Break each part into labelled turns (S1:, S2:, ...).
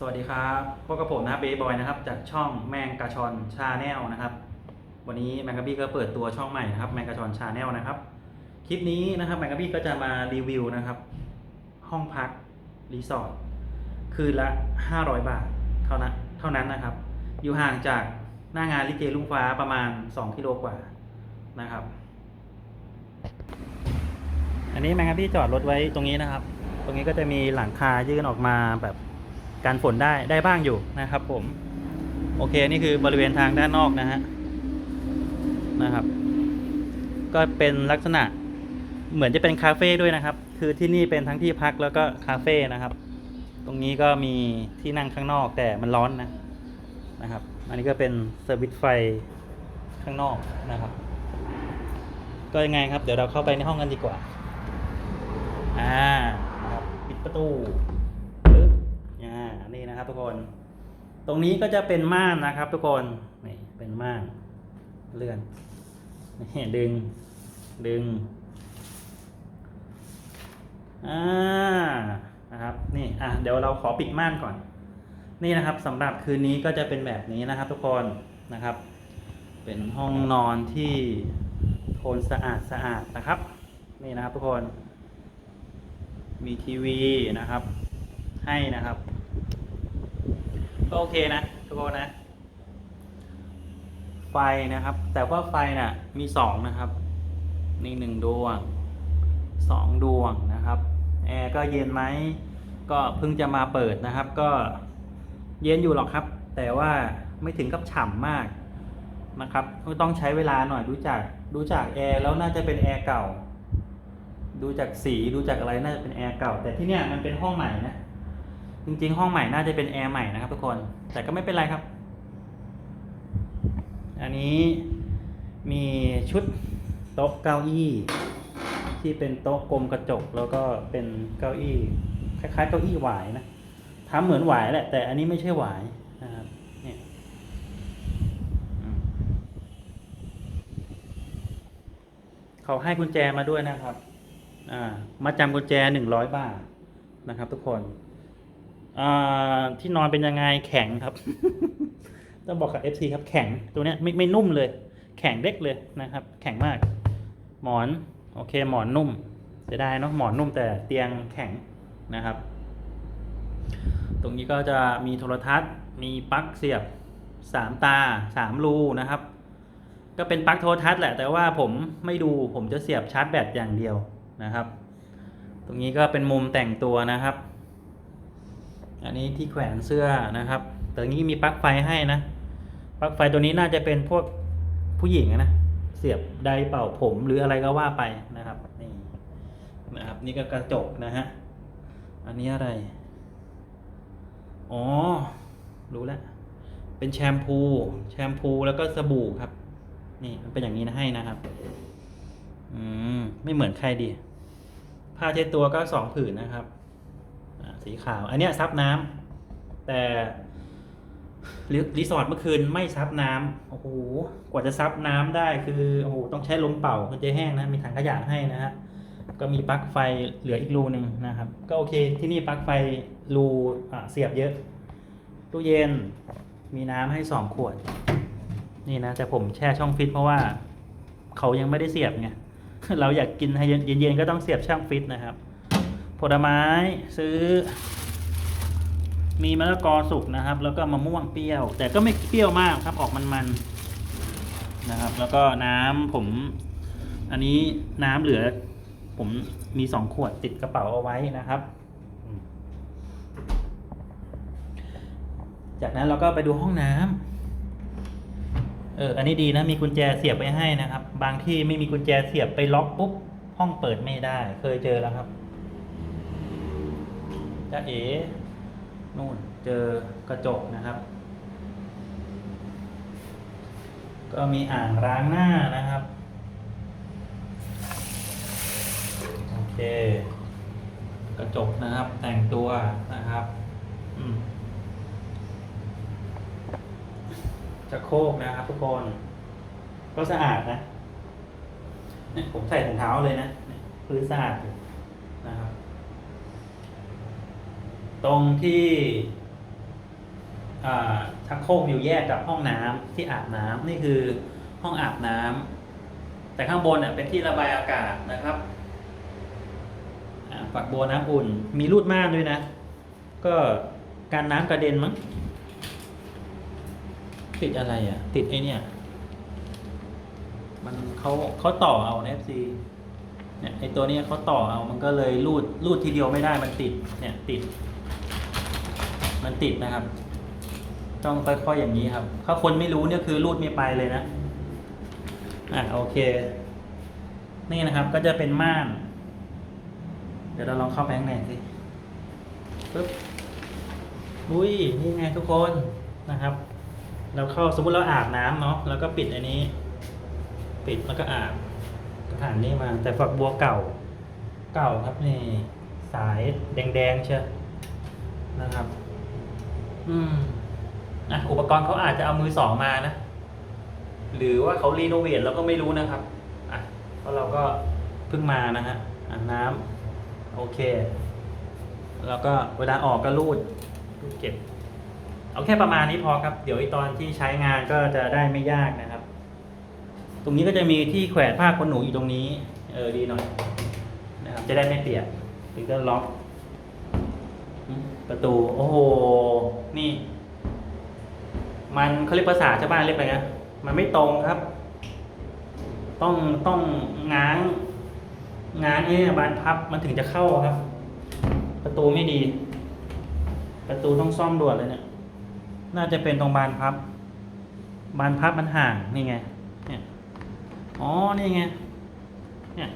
S1: สวัสดีครับพบกับผมนะครับเบย์บอยนะครับ จากช่องแมงกะชอนชาแนลนะครับ วันนี้แมงกะบี้ก็เปิดตัวช่องใหม่นะครับแมงกะชอนชาแนลนะครับ คลิปนี้นะครับแมงกะบี้ก็จะมารีวิวนะครับ ห้องพักรีสอร์ทคืนละ 500 บาทเท่านั้นเท่านั้นนะครับ อยู่ห่างจากหน้างานลิเกลุงฟ้าประมาณ 2 กิโลกว่านะครับ อันนี้แมงกะบี้จอดรถไว้ตรงนี้นะครับ ตรงนี้ก็จะมีหลังคายื่นออกมาแบบ การฝนได้ได้บ้างอยู่นะครับ ผม โอเคนี่คือบริเวณทางด้านนอกนะฮะนะครับ ก็เป็นลักษณะเหมือนจะเป็นคาเฟ่ด้วยนะครับ คือที่นี่เป็นทั้งที่พักแล้วก็คาเฟ่นะครับ ตรงนี้ก็มีที่นั่งข้างนอกแต่มันร้อนนะนะครับ อันนี้ก็เป็นเซอร์วิสไฟข้างนอกนะครับ ก็ยังไงครับ เดี๋ยวเราเข้าไปในห้องกันดีกว่า อ่านะครับปิดประตู ทุกคน ตรงนี้ก็จะเป็นม่านนะครับ ทุกคนนี่เป็นม่านเลื่อนนี่ดึงดึงอ่านะครับนี่อะเดี๋ยวเราขอปิดม่านก่อน นี่นะครับสำหรับคืนนี้ก็จะเป็นแบบนี้นะครับ ทุกคนนะครับ เป็นห้องนอนที่โทนสะอาดสะอาดนะครับ นี่นะครับทุกคนมีทีวีนะครับ ให้นะครับ ก็โอเคนะทุกคนนะ ไฟนะครับ แต่ว่าไฟน่ะ มีสองนะครับ นี่หนึ่งดวงสองดวงนะครับแอร์ก็เย็นไหมก็เพิ่งจะมาเปิดนะครับ ก็เย็นอยู่หรอกครับ แต่ว่าไม่ถึงกับฉ่ำมากนะครับก็ต้องใช้เวลาหน่อยดูจากดูจากแอร์แล้วน่าจะเป็นแอร์เก่า ดูจากสีดูจากอะไรน่าจะเป็นแอร์เก่า แต่ที่เนี่ยมันเป็นห้องใหม่นะ จริงๆ ห้องใหม่น่าจะเป็นแอร์ใหม่นะครับทุกคน แต่ก็ไม่เป็นไรครับ อันนี้มีชุดโต๊ะเก้าอี้ ที่เป็นโต๊ะกลมกระจก แล้วก็เป็นเก้าอี้ คล้ายๆ เก้าอี้หวายนะทำเหมือนหวายแหละ แต่อันนี้ไม่ใช่หวายนะครับเนี่ยเขาให้กุญแจมาด้วยนะครับ อ่ามาจำกุญแจหนึ่งร้อยบาทนะครับทุกคน ที่นอนเป็นยังไงแข็งครับ ต้องบอกกับ FC ครับแข็งตัวเนี้ยไม่ไม่นุ่มเลย แข็งเด็กเลยนะครับ แข็งมาก หมอนโอเคหมอนนุ่มเสียดายเนาะหมอนนุ่มแต่เตียงแข็งนะครับ ตรงนี้ก็จะมีโทรทัศน์ มีปลั๊กเสียบสามตาสามรูนะครับ ก็เป็นปลั๊กโทรทัศน์แหละแต่ว่าผมไม่ดูผมจะเสียบชาร์จแบตอย่างเดียวนะครับ ตรงนี้ก็เป็นมุมแต่งตัวนะครับ อันนี้ที่แขวนเสื้อนะครับแต่นี้มีปลั๊กไฟให้นะปลั๊กไฟตัวนี้น่าจะเป็นพวกผู้หญิงนะเสียบไดร์เป่าผมหรืออะไรก็ว่าไปนะครับนี่นะครับนี่ก็กระจกนะฮะอันนี้อะไรอ๋อรู้แล้วเป็นแชมพู แชมพูแล้วก็สบู่ครับ นี่มันเป็นอย่างนี้นะให้นะครับอืมไม่เหมือนใครดี ผ้าเช็ดตัวก็สองผืนนะครับ สีขาว อันเนี้ยซับน้ำแต่รีรสอร์ทเมื่อคืนไม่ซับน้ำโอ้โหกว่าจะซับน้ำได้คือโอ้โหต้องใช้ลมเป่ามันจะแห้งนะมีถังขยะให้นะฮะก็มีปลั๊กไฟเหลืออีกรูหนึ่งนะครับ ก็โอเคที่นี่ปลั๊กไฟรูเสียบเยอะตู้เย็นมีน้ำให้สองขวด นี่นะแต่ผมแช่ช่องฟิตเพราะว่าเขายังไม่ได้เสียบไงเราอยากกินให้เย็นๆก็ต้องเสียบช่องฟิตนะครับ ผลไม้ซื้อ มีมะละกอสุกนะครับ แล้วก็มะม่วงเปรี้ยว แต่ก็ไม่เปรี้ยวมากครับออกมันๆนะครับ แล้วก็น้ำผม อันนี้น้ำเหลือ ผมมีสองขวดติดกระเป๋าเอาไว้นะครับ จากนั้นเราก็ไปดูห้องน้ำเออ อันนี้ดีนะ มีกุญแจเสียบไว้ให้นะครับ บางที่ไม่มีกุญแจเสียบไปล็อกปุ๊บ ห้องเปิดไม่ได้ เคยเจอแล้วครับ จะเอ๋นู่นเจอกระจกนะครับ ก็มีอ่างล้างหน้านะครับ โอเค กระจกนะครับ แต่งตัวนะครับจะโคกนะครับทุกคน ก็สะอาดนะเนี่ยผมใส่ถุงเท้าเลยนะ พื้นสะอาดอยู่นะครับ ตรงที่ชักโครกอยู่แยกกับห้องน้ำที่อาบน้ำนี่คือห้องอาบน้ำแต่ข้างบนเนี่ยเป็นที่ระบายอากาศนะครับฝักบัวน้ำอุ่น มีรูดม่านด้วยนะ ก็การน้ำกระเด็นมั้งติดอะไรอะ ติดไอเนี่ยมันเขาเขาต่อเอาเอฟซีเนี่ยไอตัวเนี้ยเขาต่อเอามันก็เลยรูดรูดทีเดียวไม่ได้มันติดเนี่ยติด มันติดนะครับ ต้องค่อยๆอย่างนี้ครับ ถ้าคนไม่รู้เนี่ยคือรูดไม่ไปเลยนะ อะโอเค นี่นะครับก็จะเป็นม่าน เดี๋ยวเราลองเข้าแบงค์ไหนสิปึ๊บอุ้ยนี่ไงทุกคนนะครับ เราเข้าสมมุติเราอาบน้ำเนาะแล้วก็ปิดอันนี้ ปิดแล้วก็อาบก็ผ่านนี่มา แต่ฝักบัวเก่า เก่าครับนี่สายแดงๆเชียนะครับ อืมอะอุปกรณ์เขาอาจจะเอามือสองมานะ หรือว่าเขารีโนเวทเราก็ไม่รู้นะครับอะเพราะเราก็เพิ่งมานะฮะอะน้ำโอเค แล้วก็เวลาออกก็รูดรูดเก็บ เอาแค่ประมาณนี้พอครับ เดี๋ยวไอตอนที่ใช้งานก็จะได้ไม่ยากนะครับ ตรงนี้ก็จะมีที่แขวนผ้าขนหนูอยู่ตรงนี้ เออดีหน่อยนะครับ จะได้ไม่เปียกถึงจะล็อก ประตู โอ้โห นี่ มันเขาเรียกภาษาชาวบ้านเรียกอะไรนะ มันไม่ตรงครับ ต้องต้องง้าง ง้างเนี่ยบานพับมันถึงจะเข้าครับ ประตูไม่ดี ประตูต้องซ่อมด่วนเลยเนี่ย น่าจะเป็นตรงบานพับ บานพับมันห่างนี่ไง เนี่ย อ๋อ นี่ไง เนี่ย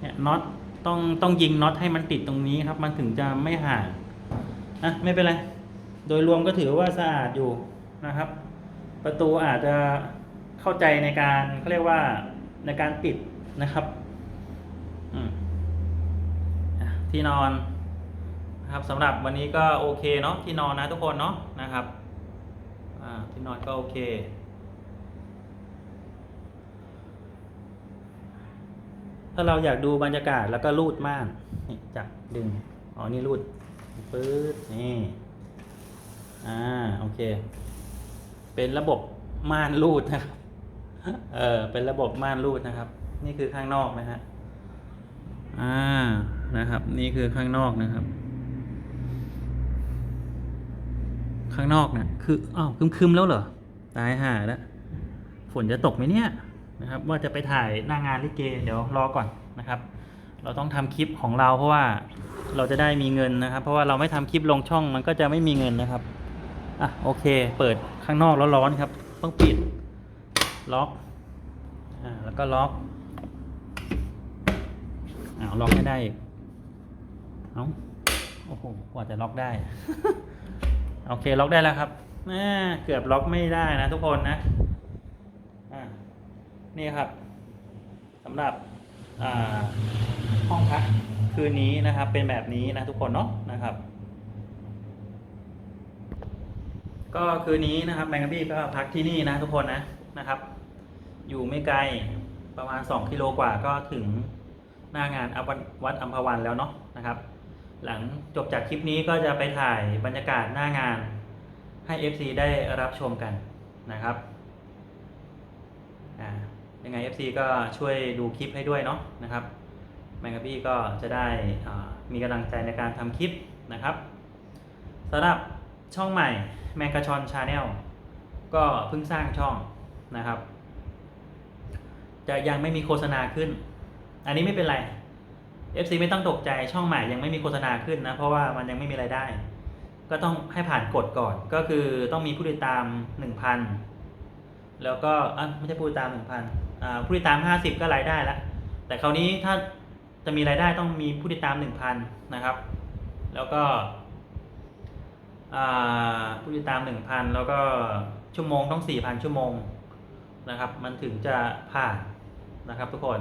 S1: เนี่ยน็อต ต้องต้องยิงน็อตให้มันติดตรงนี้ครับ มันถึงจะไม่ห่างอะไม่เป็นไร โดยรวมก็ถือว่าสะอาดอยู่นะครับ ประตูอาจจะเข้าใจในการเขาเรียกว่าในการปิดนะครับที่นอนนะครับสำหรับวันนี้ก็โอเคเนาะที่นอนนะทุกคนเนาะนะครับที่นอนก็โอเค ถ้าเราอยากดูบรรยากาศแล้วก็รูดม่านนี่จับดึงอ๋อนี่รูดปื๊ดนี่อ่าโอเค เป็นระบบม่านรูดนะครับเออเป็นระบบม่านรูดนะครับ นี่คือข้างนอกนะฮะอ่านะครับ นี่คือข้างนอกนะครับ ข้างนอกนี่ยคืออ้าวคึมๆแล้วเหรอตายห่าแล้วฝนจะตกไหมเนี่ย นะครับว่าจะไปถ่ายหน้างานลิเกเดี๋ยวรอก่อนนะครับ เราต้องทำคลิปของเราเพราะว่าเราจะได้มีเงินนะครับ เพราะว่าเราไม่ทำคลิปลงช่องมันก็จะไม่มีเงินนะครับอะโอเค เปิดข้างนอกแล้วร้อนครับต้องปิดล็อกอ่าแล้วก็ล็อกอ้าวล็อกไม่ได้อีกเอ้าโอ้โหกว่าจะล็อกได้โอเคล็อกได้แล้วครับแมเกือบล็อกไม่ได้นะทุกคนนะ นี่ครับสำหรับห้องพักคืนนี้นะครับ เป็นแบบนี้นะทุกคนเนาะนะครับ ก็คืนนี้นะครับแมงกะบี้ก็พักที่นี่นะทุกคนนะนะครับ อยู่ไม่ไกลประมาณ 2 กิโลกว่าก็ถึงหน้างานวัดวัดอัมพวันแล้วเนาะนะครับ หลังจบจากคลิปนี้ก็จะไปถ่ายบรรยากาศหน้างานให้ FC ได้รับชมกันนะครับ ยังไง FC ก็ช่วยดูคลิปให้ด้วยเนาะนะครับแมงกะบี้ก็จะได้มีกำลังใจในการทำคลิปนะครับสำหรับช่องใหม่แมงกะชอนชาแนลก็เพิ่งสร้างช่องนะครับ จะยังไม่มีโฆษณาขึ้น อันนี้ไม่เป็นไร FC ไม่ต้องตกใจช่องใหม่ยังไม่มีโฆษณาขึ้นนะเพราะว่ามันยังไม่มีไรายได้ ก็ต้องให้ผ่านกฎก่อนก็คือต้องมีผู้ติดตาม 1,000 แล้วก็อะไม่ใช่ผู้ติดตาม 1,000 ผู้ติดตาม 50 ก็รายได้แล้วแต่คราวนี้ถ้าจะมีรายได้ต้องมีผู้ติดตาม 1,000 นะครับ แล้วก็ผู้ติดตาม 1,000 แล้วก็ชั่วโมงต้อง 4,000 ชั่วโมงนะครับ มันถึงจะผ่านนะครับทุกคน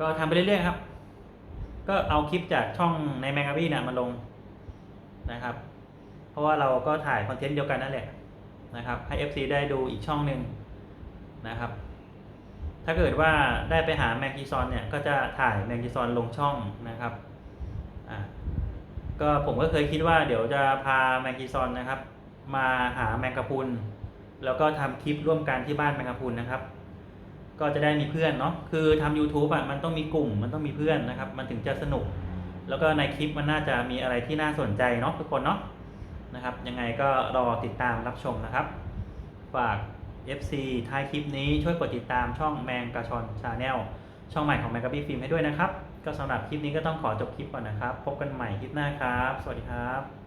S1: ก็ทำไปเรื่อยๆครับ ก็เอาคลิปจากช่องในแมงกาบี้นี่ยมาลงนะครับ เพราะว่าเราก็ถ่ายคอนเทนต์เดียวกันนั่นแหละนะครับ ให้ FC ได้ดูอีกช่องหนึ่ง นะครับ ถ้าเกิดว่าได้ไปหาแมงกีซอนเนี่ยก็จะถ่ายแมงกีซอนลงช่องนะครับอ่าก็ผมก็เคยคิดว่าเดี๋ยวจะพาแมงกีซอนนะครับ มาหาแมงกะพุนแล้วก็ทำคลิปร่วมกันที่บ้านแมงกะพุนนะครับ ก็จะได้มีเพื่อนเนาะคือทำ YouTube อะมันต้องมีกลุ่มมันต้องมีเพื่อนนะครับ มันถึงจะสนุก แล้วก็ในคลิปมันน่าจะมีอะไรที่น่าสนใจเนาะทุกคนเนาะนะครับ ยังไงก็รอติดตามรับชมนะครับ ฝาก FC ท้ายคลิปนี้ช่วยกดติดตามช่องแมงกระชอนชาแนลช่องใหม่ของแมงกะบี้ฟิล์มให้ด้วยนะครับ ก็สำหรับคลิปนี้ก็ต้องขอจบคลิปก่อนนะครับ พบกันใหม่คลิปหน้าครับ สวัสดีครับ